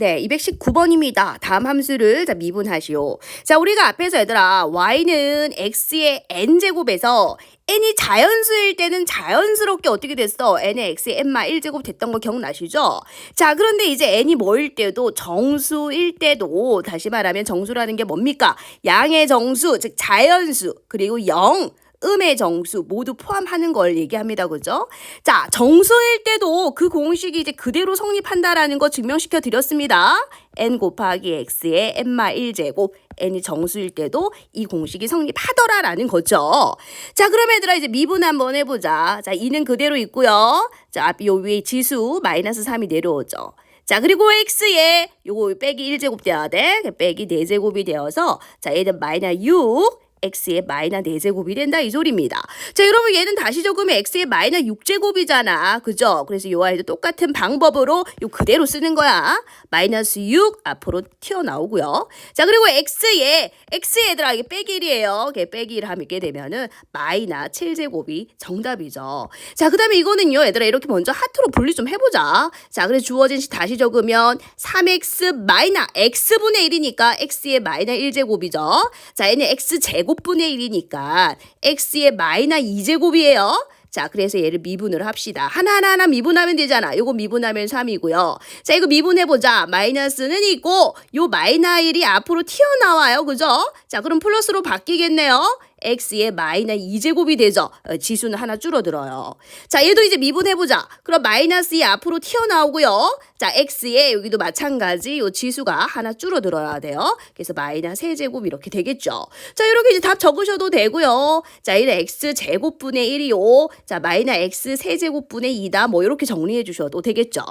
네, 219번입니다. 다음 함수를 자, 미분하시오. 자, 우리가 앞에서 얘들아, y는 x의 n제곱에서 n이 자연수일 때는 자연스럽게 어떻게 됐어? n의 x의 n마 1제곱 됐던 거 기억나시죠? 자, 그런데 이제 n이 뭐일 때도 정수일 때도 다시 말하면 정수라는 게 뭡니까? 양의 정수, 즉 자연수, 그리고 0, 음의 정수 모두 포함하는 걸 얘기합니다. 그죠? 자, 정수일 때도 그 공식이 이제 그대로 성립한다라는 거 증명시켜 드렸습니다. n 곱하기 x의 n마 1제곱 n이 정수일 때도 이 공식이 성립하더라라는 거죠. 자, 그럼 얘들아 이제 미분 한번 해보자. 자, 2는 그대로 있고요. 자, 요 위에 지수 마이너스 3이 내려오죠. 자, 그리고 x에 요거 빼기 1제곱 돼야 돼. 빼기 4제곱이 되어서 자, 얘는 마이너스 6 x의 마이너 4제곱이 된다 이 소리입니다. 자 여러분 얘는 다시 적으면 x의 마이너 6제곱이잖아. 그죠? 그래서 요 아이도 똑같은 방법으로 요 그대로 쓰는 거야. 마이너스 6 앞으로 튀어나오고요. 자 그리고 x에 x 얘들아 이게 빼기 1이에요. 이게 빼기 1 하면 이게 되면은 마이너 7제곱이 정답이죠. 자 그 다음에 이거는요 얘들아 이렇게 먼저 하트로 분리 좀 해보자. 자 그래서 주어진 식 다시 적으면 3x 마이너 x분의 1이니까 x의 마이너 1제곱이죠. 자 얘는 x 제곱 제곱분의 1이니까 x의 마이너 2제곱이에요. 자, 그래서 얘를 미분을 합시다. 하나하나 하나 미분하면 되잖아. 요거 미분하면 3이고요. 자, 이거 미분해보자. 마이너스는 있고, 요 마이너 1이 앞으로 튀어나와요. 그죠? 자, 그럼 플러스로 바뀌겠네요. X의 마이너 2제곱이 되죠. 어, 지수는 하나 줄어들어요. 자, 얘도 이제 미분해보자. 그럼 마이너스 2 앞으로 튀어나오고요. 자, x의 여기도 마찬가지 요 지수가 하나 줄어들어야 돼요. 그래서 마이너 3제곱 이렇게 되겠죠. 자, 이렇게 이제 답 적으셔도 되고요. 자, 이는 x 제곱분의 1이요. 자, 마이너 x 세제곱분의 2다. 뭐 이렇게 정리해 주셔도 되겠죠.